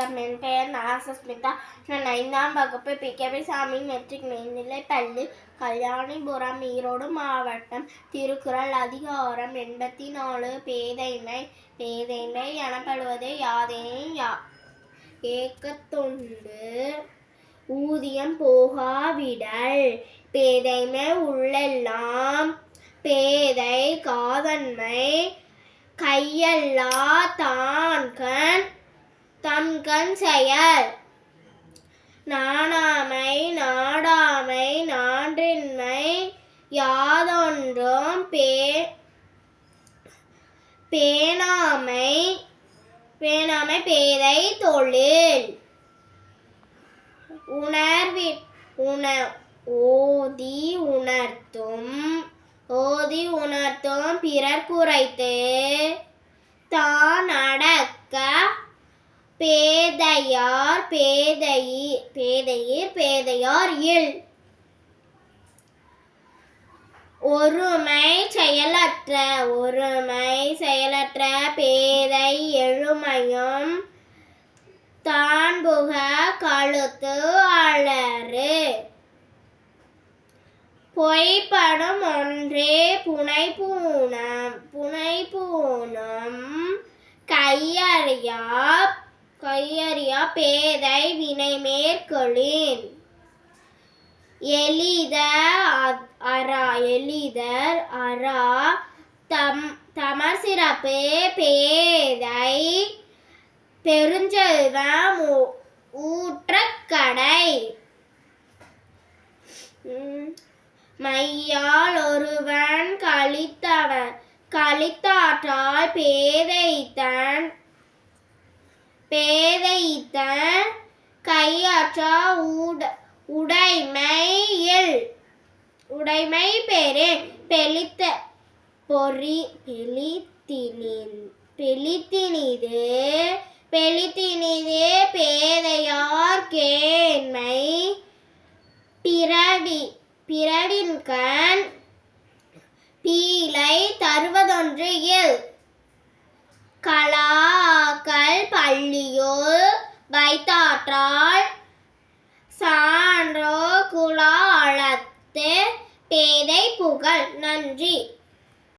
வணக்கம் என் பெயர் நாசஸ்மிதா நான் ஐந்தாம் வகுப்பு பிகேபி சாமி மெட்ரிக் மேல்நிலை பள்ளி கல்யாணிபுரம் ஈரோடு மாவட்டம் திருக்குறள் அதிகாரம் எண்பத்தி நாலு பேதைமை பேதைமை எனப்படுவது யாதேனும் யா ஏக்கத்தொண்டு. ஊதியம் போகாவிடல். பேதைமை உள்ளெல்லாம் பேதை காதன்மை கையல்லா தான்கன் நான்கண் செயல். நாணாமை நாடாமை நான்றின்மை யாதொன்றும் பே பேணாமை பேணாமை பேதை தொழில். உணர்வி உண ஓதி உணர்த்தும் ஓதி உணர்த்தும் பிறர் குறைத்து தான் அடக்க பேதையார் பேதையி பேதையீர் பேதையார் இல். ஒருமை செயலற்ற ஒருமை செயலற்ற பேதை எழுமையும் தான்புக கழுத்து அலறு. பொய்ப்படும் ஒன்றே புனை பூனம் புனை பூனம் கையறியார் பேதை வினை மேற்கொளின். எளித அரா எளிதர் அரா தம் தமர் சிறப்பு பேதை பெருஞ்செல்வம் ஊற்ற ஊற்றக்கடை. உம், மையால் ஒருவன் கழித்தவன் கழித்தாற்றால் பேதைத்தன் பேதைத்தன் கையாற்றா உட உடைமையில் உடைமை பெரு பெளித்த பொறி பெளித்தினின் பெலித்தினிது பெலித்தினிது பேதையார் கேண்மை. பிறடி பிறடின் கண் பீலை தருவதொன்று இல். கலா வைத்தாற்றால் சான்றோ குலாளத்து பேதை புகழ். நன்றி.